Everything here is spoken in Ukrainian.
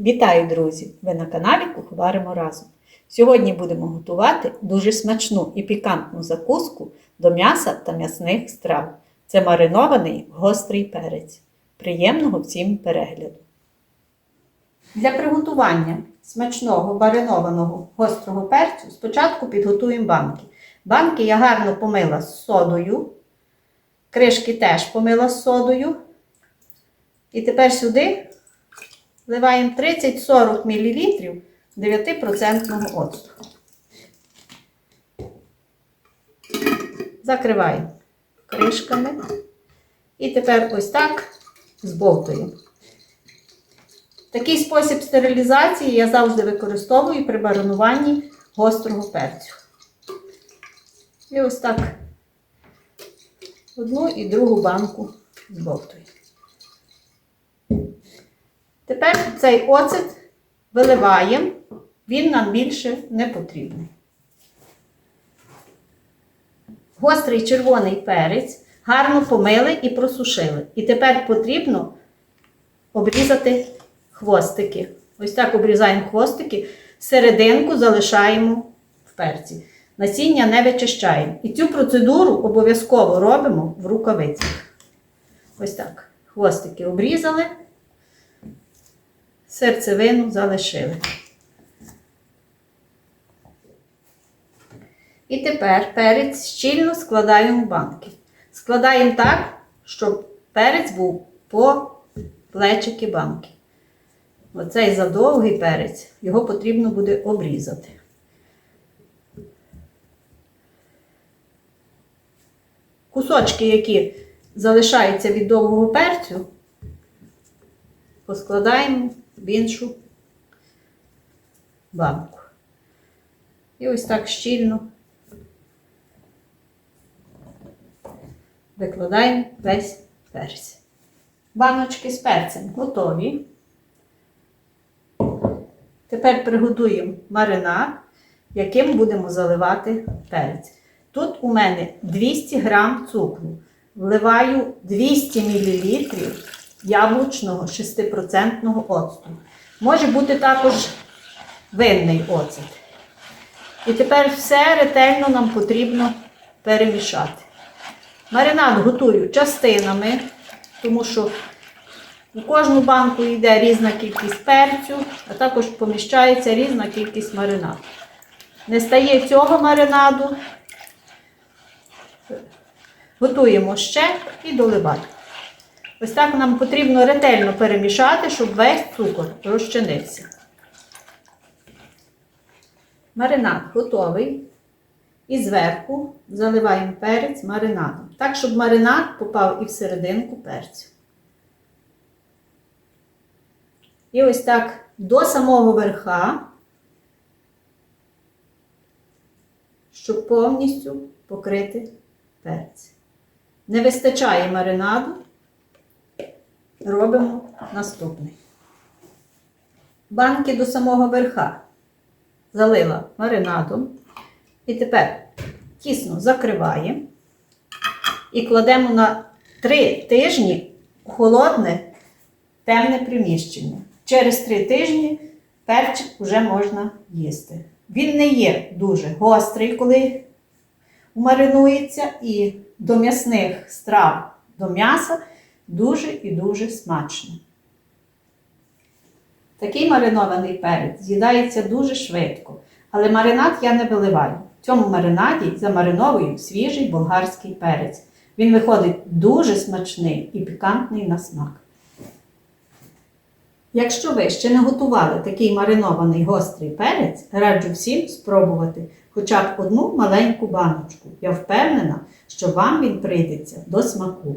Вітаю, друзі! Ви на каналі Куховаримо разом. Сьогодні будемо готувати дуже смачну і пікантну закуску до м'яса та м'ясних страв. Це маринований гострий перець. Приємного всім перегляду! Для приготування смачного маринованого гострого перцю спочатку підготуємо банки. Банки я гарно помила з содою. Кришки теж помила з содою. І тепер сюди вливаємо 30-40 мл 9% оцту. Закриваємо кришками. І тепер ось так збовтуємо. Такий спосіб стерилізації я завжди використовую при маринуванні гострого перцю. І ось так одну і другу банку збовтую. Цей оцет виливаємо, він нам більше не потрібний. Гострий червоний перець гарно помили і просушили. І тепер потрібно обрізати хвостики. Ось так обрізаємо хвостики, серединку залишаємо в перці. Насіння не вичищаємо. І цю процедуру обов'язково робимо в рукавицях. Ось так. Хвостики обрізали серцевину залишили. І тепер перець щільно складаємо в банки. Складаємо так, щоб перець був по плечики банки. Оцей задовгий перець, його потрібно буде обрізати. Кусочки, які залишаються від довгого перцю, поскладаємо в іншу банку. І ось так щільно викладаємо весь перець. Баночки з перцем готові. Тепер приготуємо маринад, яким будемо заливати перець. Тут у мене 200 грам цукру. Вливаю 200 мл яблучного 6% оцту. Може бути також винний оцет. І тепер все ретельно нам потрібно перемішати. Маринад готую частинами, тому що у кожну банку йде різна кількість перцю, а також поміщається різна кількість маринаду. Не стає цього маринаду, готуємо ще і доливаємо. Ось так нам потрібно ретельно перемішати, щоб весь цукор розчинився. Маринад готовий. І зверху заливаємо перець маринадом. Так, щоб маринад попав і в серединку перцю. І ось так до самого верха, щоб повністю покрити перець. Не вистачає маринаду, робимо наступний. Банки до самого верха залила маринадом. І тепер тісно закриваємо і кладемо на 3 тижні холодне темне приміщення. Через 3 тижні перчик вже можна їсти. Він не є дуже гострий, коли маринується, і до м'ясних страв, до м'яса дуже і дуже смачно. Такий маринований перець з'їдається дуже швидко, але маринад я не виливаю. В цьому маринаді замариновую свіжий болгарський перець. Він виходить дуже смачний і пікантний на смак. Якщо ви ще не готували такий маринований гострий перець, раджу всім спробувати хоча б одну маленьку баночку. Я впевнена, що вам він прийдеться до смаку.